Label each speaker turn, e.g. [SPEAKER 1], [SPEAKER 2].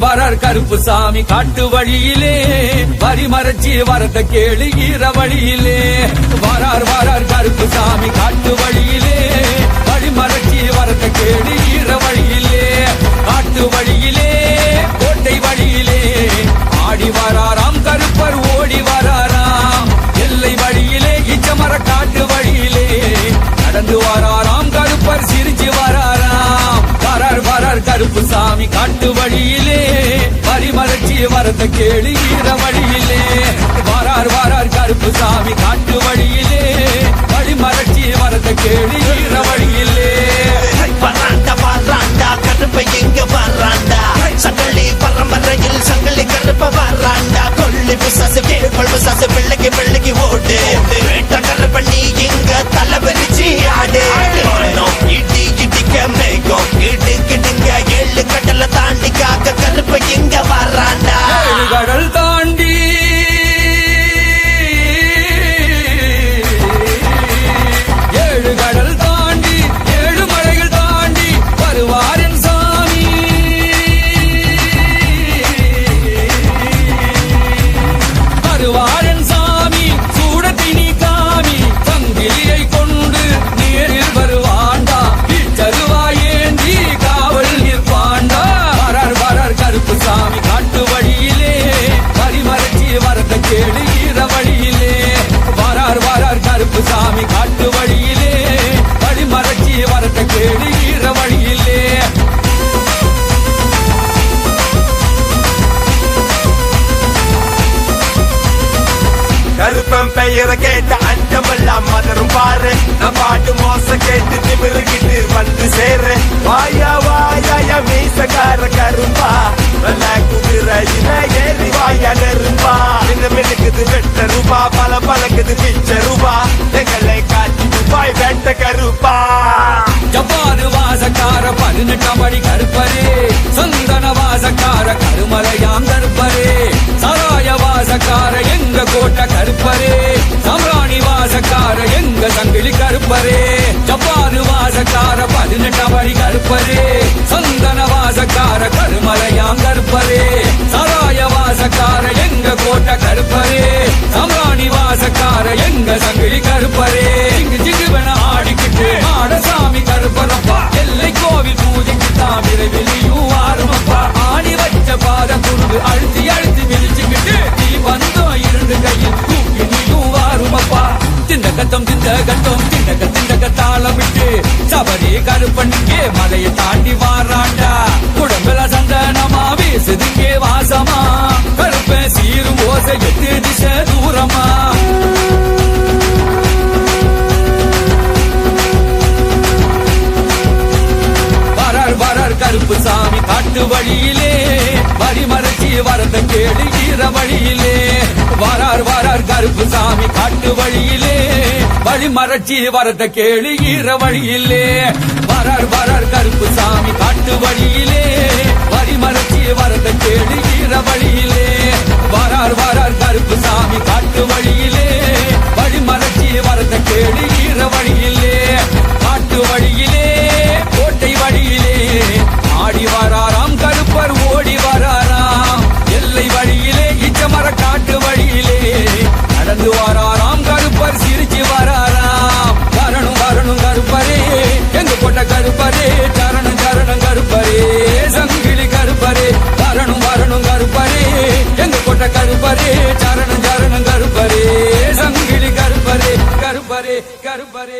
[SPEAKER 1] வரார் கருப்பு சாமி காட்டு வழியிலே. வரி மறைச்சி வரத கேளு ஈர வழியிலே. வரார் வரார் கருப்பு சாமி காட்டு வழியிலே. வழி மறைச்சி வரத கேளு ஈர வழியிலே. காட்டு வழி வரத ஈர வழியிலே. வாரார் வாரார் கருப்பு சாமி காட்டு வழியிலே. வழிமலர்ச்சி வரத கேளு ஈர வழியிலே.
[SPEAKER 2] பர்றாண்டா பர்றாண்டா கருப்பை எங்க பர்றாண்டா சங்கலி பரம்பரையில் சங்கலி கருப்ப வராண்டா. கொள்ளி பிசாசு கேள்வல் பிசாசு பிள்ளைக்கு பிள்ளைக்கு
[SPEAKER 1] ஓட்டு.
[SPEAKER 3] கருப்பன் பெயரை கேட்ட அஞ்சமெல்லாம் மதரும் பாரு. நான் பாட்டு மோச கேட்டு திமிருகிட்டு வந்து சேரு. வாயா வாயா மீசக்கார கரும்பா. நல்ல குதிரையில ஏறி வாயா நெரும்பா. இந்த மினுக்குது வெட்ட ரூபா பல பழக்குது பிச்ச ரூபா. எங்களை காட்சி ரூபாய் வெட்ட கருப்பா.
[SPEAKER 1] ஜப்பாரு வாசக்கார பதினெட்டாம் படி கருப்பரே. சபரி கருப்பண்ணிக்கே மலையை தாண்டி வாராண்டா குடம்புல சந்தனமா வீசுதுங்கே வாசமா? கருப்ப சீரும் ஓசை எட்டு திசை தூரமா? வரார் வரார் கருப்பு சாமி காட்டு வழியிலே. வரிமறைச்சி வரத கேடு ஈர வழியிலே. வரார் வரார் கருப்பு சாமி காட்டு வழியிலே. வழி மறைச்சி வரத கேளு ஈர வழியிலே. வரார் வரார் கருப்பு சாமி காட்டு வழியிலே. வழி மறைச்சி வரத கேளு ஈர வழியிலே. কারবারে কারবারে